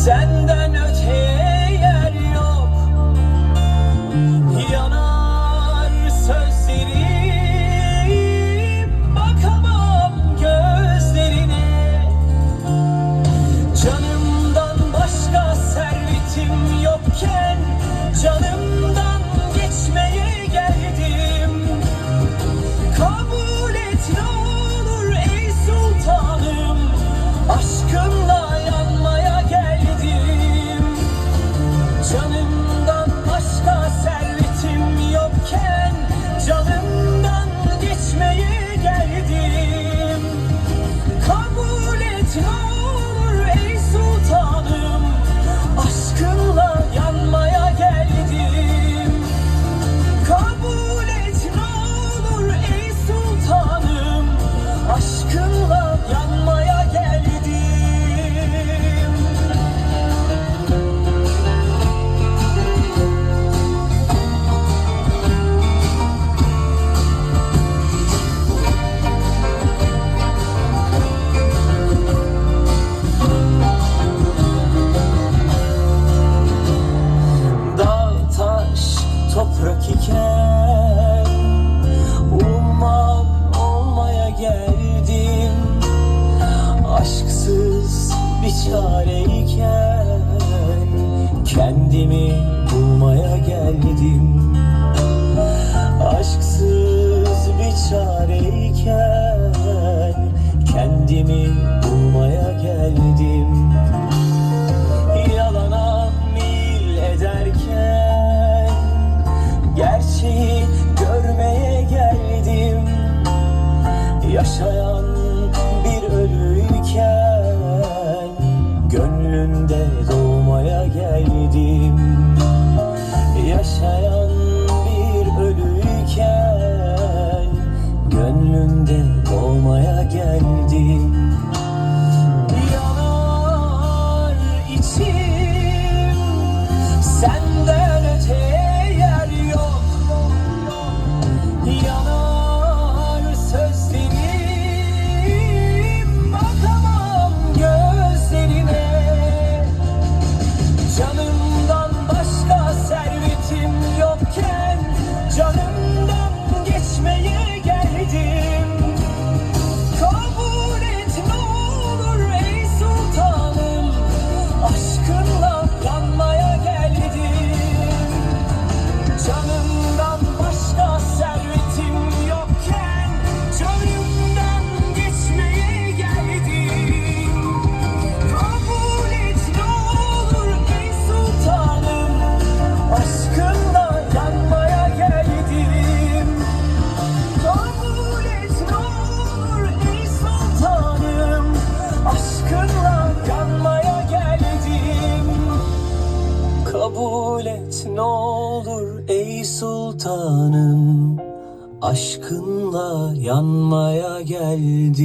سن çareyken Kendimi bulmaya geldim. Aşksız bir çareyken Kendimi bulmaya geldim. Yalana mil ederken Gerçeği görmeye geldim. Yaşayan bir ölüyken sultanım Aşkınla yanmaya geldim